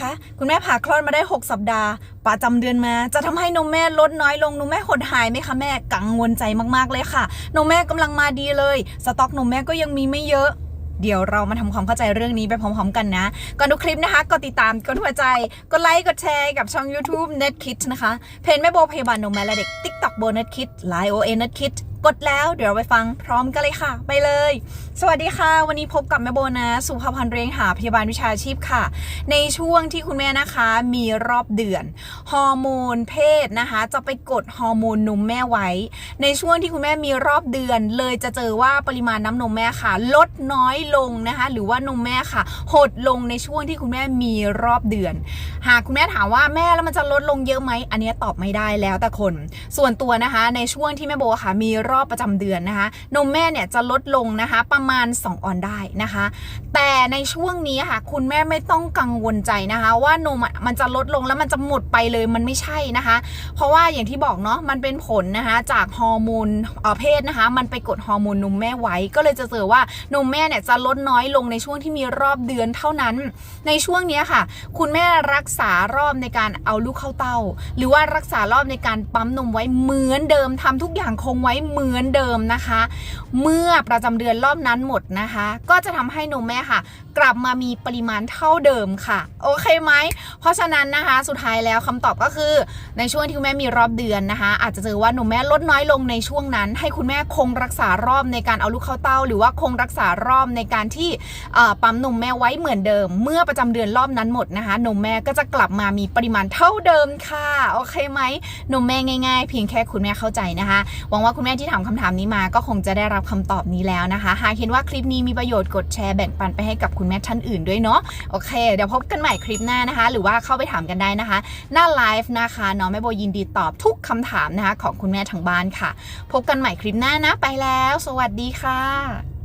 คะคุณแม่ผ่าคลอดมาได้ 6 สัปดาห์ประจำเดือนมา จะทำให้นมแม่ลดน้อยลงนมแม่หดหายไหมคะแม่กังวลใจมากๆเลยค่ะ นมแม่กำลังมาดีเลย สต็อกนมแม่ก็ยังมีไม่เยอะเดี๋ยวเรามาทำความเข้าใจเรื่องนี้ไปพร้อมๆกันนะ ก่อนดูคลิปนะคะ กดติดตาม กดหัวใจ กดไลค์ กดแชร์กับช่อง YouTube n e t k i d นะคะ เพจแม่โบพยาบาลนมแม่และเด็ก TikTok โบ Net Kids Line OA Net Kids กดแล้วเดี๋ยวเราไปฟังพร้อมกันเลยค่ะ ไปเลย สวัสดีค่ะ วันนี้พบกับแม่โบนะสุภาพันธ์เรียงหาพยาบาลวิชาชีพค่ะ ในช่วงที่คุณแม่นะคะมีรอบเดือนฮอร์โมนเพศนะคะ จะไปกดฮอร์โมนนมแม่ไว้ ในช่วงที่คุณแม่มีรอบเดือน เลยจะเจอว่าปริมาณน้ำนมแม่ค่ะ ลดน้อยลงนะคะ หรือว่านมแม่ค่ะ หดลงในช่วงที่คุณแม่มีรอบเดือน หากคุณแม่ถามว่าแม่แล้วมันจะลดลงเยอะไหมอันนี้ตอบไม่ได้แล้วแต่คน ส่วนตัวนะคะ ในช่วงที่แม่โบค่ะมีรอบประจำเดือนนะคะ นมแม่เนี่ยจะลดลงนะคะประมาณ 2 ออนได้นะคะ แต่ในช่วงนี้ค่ะ คุณแม่ไม่ต้องกังวลใจนะคะ ว่านมมันจะลดลงแล้วมันจะหมดไปเลยมันไม่ใช่นะคะ เพราะว่าอย่างที่บอกเนาะมันเป็นผลนะคะจากฮอร์โมนเอ่อเพศนะคะ มันไปกดฮอร์โมนนมแม่ไว้ ก็เลยจะเจอว่านมแม่เนี่ยจะลดน้อยลงในช่วงที่มีรอบเดือนเท่านั้น ในช่วงนี้ค่ะ คุณแม่รักษารอบในการเอาลูกเข้าเต้า หรือว่ารักษารอบในการปั๊มนมไว้เหมือนเดิมทำทุกอย่างคงไว้เหมือนเดิมนะคะ เมื่อประจำเดือนรอบนั้นหมดนะคะ ก็จะทำให้นมแม่ค่ะ กลับมามีปริมาณเท่าเดิมค่ะ โอเคไหม เพราะฉะนั้นนะคะ สุดท้ายแล้วคำตอบก็คือ ในช่วงที่คุณแม่มีรอบเดือนนะคะ อาจจะเจอว่านมแม่ลดน้อยลงในช่วงนั้น ให้คุณแม่คงรักษารอบในการเอาลูกเข้าเต้า หรือว่าคงรักษารอบในการที่ปั๊มนมแม่ไว้เหมือนเดิม เมื่อประจำเดือนรอบนั้นหมดนะคะ นมแม่ก็จะกลับมามีปริมาณเท่าเดิมค่ะ โอเคไหมนมแม่ง่าย ๆ เพียงแค่คุณแม่เข้าใจนะคะ หวังว่าคุณแม่ที่ที่ถามคำถามนี้มาก็คงจะได้รับคำตอบนี้แล้วนะคะ หากเห็นว่าคลิปนี้มีประโยชน์กดแชร์แบ่งปันไปให้กับคุณแม่ท่านอื่นด้วยเนาะโอเค เดี๋ยวพบกันใหม่คลิปหน้านะคะ หรือว่าเข้าไปถามกันได้นะคะ หน้าไลฟ์นะคะน้องแม่โบยินดีตอบทุกคำถามนะคะ ของคุณแม่ทางบ้านค่ะ พบกันใหม่คลิปหน้านะไปแล้ว สวัสดีค่ะ